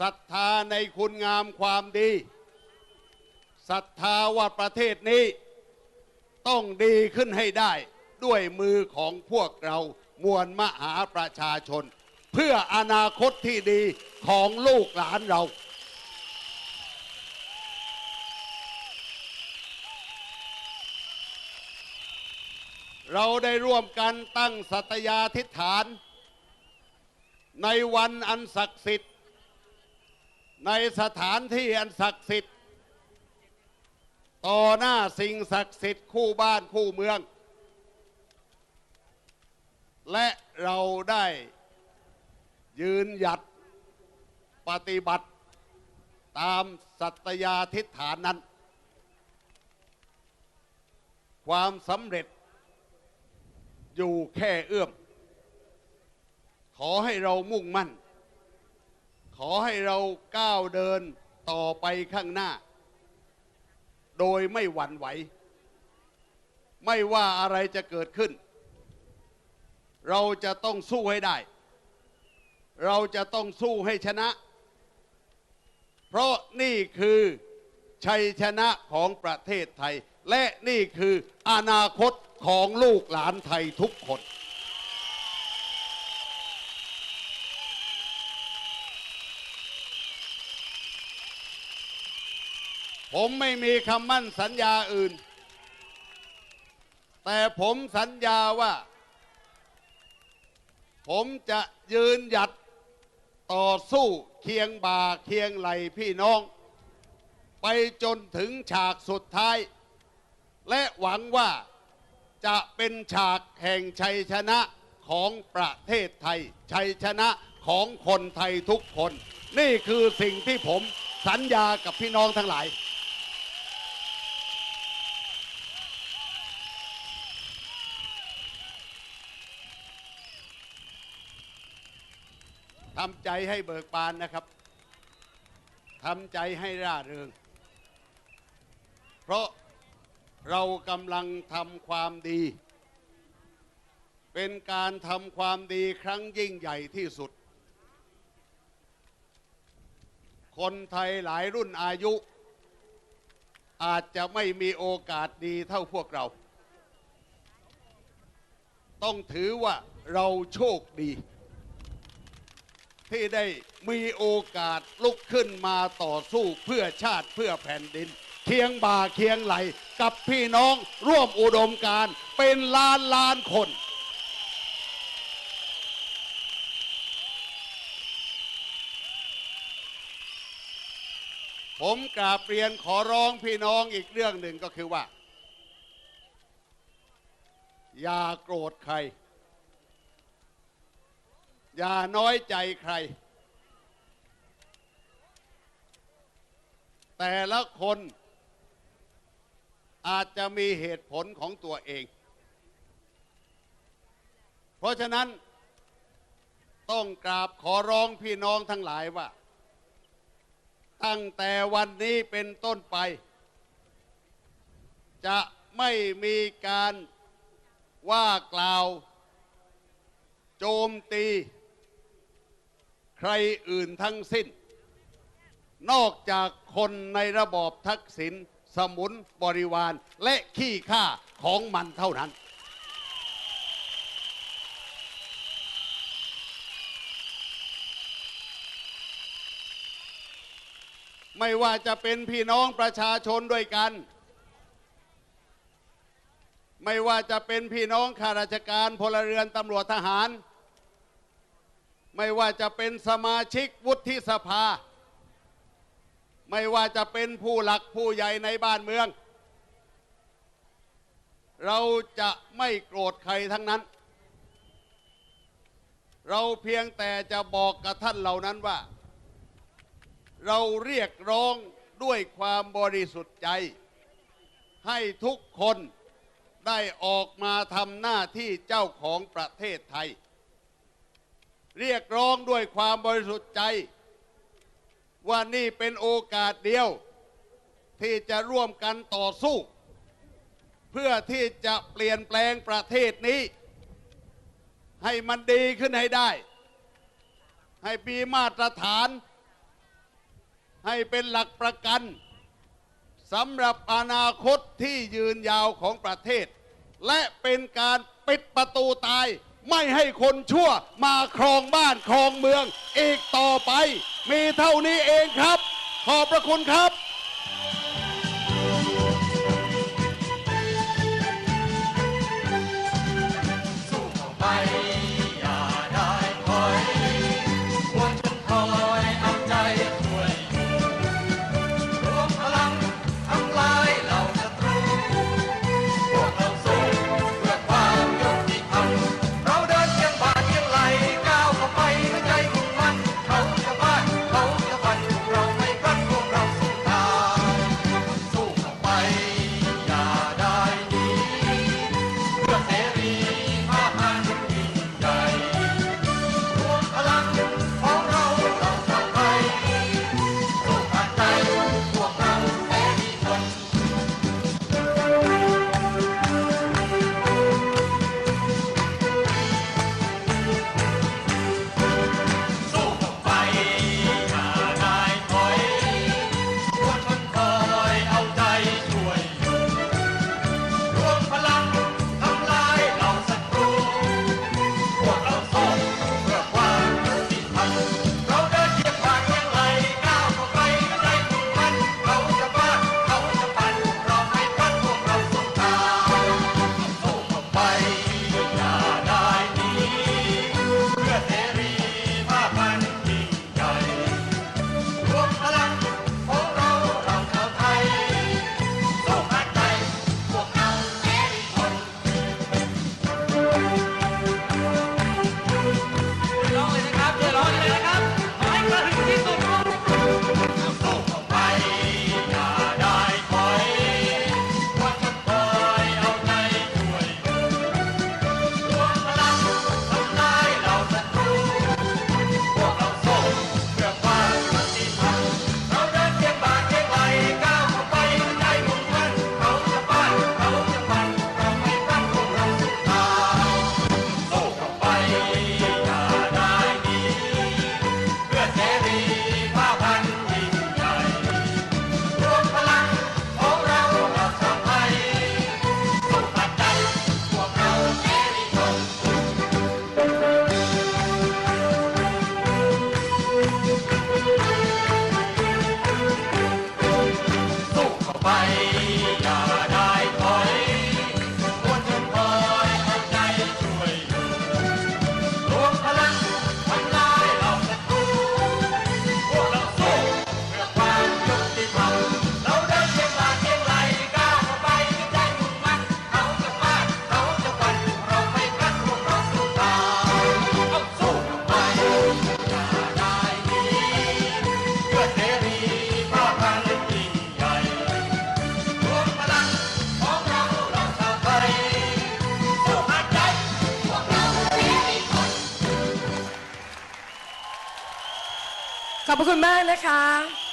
ศรัทธาในคุณงามความดีศรัทธาว่าประเทศนี้ต้องดีขึ้นให้ได้ ด้วยมือของพวกเรามวลมหาประชาชน เพื่ออนาคตที่ดีของลูกหลานเรา เราได้ร่วมกันตั้งสัตยาธิษฐาน ในวันอันศักดิ์สิทธิ์ ในสถานที่อันศักดิ์สิทธิ์ ต่อหน้าสิ่งศักดิ์สิทธิ์คู่บ้านคู่เมือง และเราได้ยืนหยัดปฏิบัติตามสัตยาธิษฐานนั้น ความสำเร็จอยู่แค่เอื้อม ขอให้เรามุ่งมั่น ขอให้เราก้าวเดินต่อไปข้างหน้า โดยไม่หวั่นไหว ไม่ว่าอะไรจะเกิดขึ้น เราจะต้องสู้ให้ได้ เราจะต้องสู้ให้ชนะ เพราะนี่คือชัยชนะของประเทศไทย และนี่คืออนาคตของลูกหลานไทยทุกคน ผมไม่มีคำมั่นสัญญาอื่น แต่ผมสัญญาว่า ผมจะยืนหยัดต่อสู้เคียงบ่าเคียงไหลพี่น้อง ไปจนถึงฉากสุดท้าย และหวังว่าจะเป็นฉากแห่งชัยชนะของประเทศไทย ชัยชนะของคนไทยทุกคน นี่คือสิ่งที่ผมสัญญากับพี่น้องทั้งหลาย ทำใจให้เบิกบานนะครับทำใจให้ร่าเริง เพราะเรากำลังทำความดี เป็นการทำความดีครั้งยิ่งใหญ่ที่สุด คนไทยหลายรุ่นอายุ อาจจะไม่มีโอกาสดีเท่าพวกเรา ต้องถือว่าเราโชคดี ที่ได้มีโอกาสลุกขึ้นมาต่อสู้เพื่อชาติเพื่อแผ่นดิน เคียงบ่าเคียงไหลกับพี่น้องร่วมอุดมการเป็นล้านล้านคน ผมกราบเรียนขอร้องพี่น้องอีกเรื่องหนึ่งก็คือว่า อย่าโกรธใคร อย่าน้อยใจใคร แต่ละคนอาจจะมีเหตุผลของตัวเอง เพราะฉะนั้น ต้องกราบขอร้องพี่น้องทั้งหลายว่า ตั้งแต่วันนี้เป็นต้นไป จะไม่มีการว่ากล่าว โจมตี ใครอื่นทั้งสิ้น นอกจากคนในระบอบทักษิณสมุนบริวารและขี้ข้าของมันเท่านั้น ไม่ว่าจะเป็นพี่น้องประชาชนด้วยกัน ไม่ว่าจะเป็นพี่น้องข้าราชการพลเรือนตำรวจทหาร ไม่ว่าจะเป็นสมาชิกวุฒิสภา ไม่ว่าจะเป็นผู้หลักผู้ใหญ่ในบ้านเมือง เราจะไม่โกรธใครทั้งนั้น เราเพียงแต่จะบอกกับท่านเหล่านั้นว่า เราเรียกร้องด้วยความบริสุทธิ์ใจ ให้ทุกคนได้ออกมาทำหน้าที่เจ้าของประเทศไทย เรียกร้องด้วยความบริสุทธิ์ใจ ว่านี่เป็นโอกาสเดียว ที่จะร่วมกันต่อสู้ เพื่อที่จะเปลี่ยนแปลงประเทศนี้ ให้มันดีขึ้นให้ได้ ให้มีมาตรฐาน ให้เป็นหลักประกันสำหรับอนาคตที่ยืนยาวของประเทศ และเป็นการปิดประตูตาย ไม่ให้คนชั่วมาครองบ้านครองเมืองอีกต่อไป มีเท่านี้เองครับ ขอบพระคุณครับ ขอบคุณมากนะคะ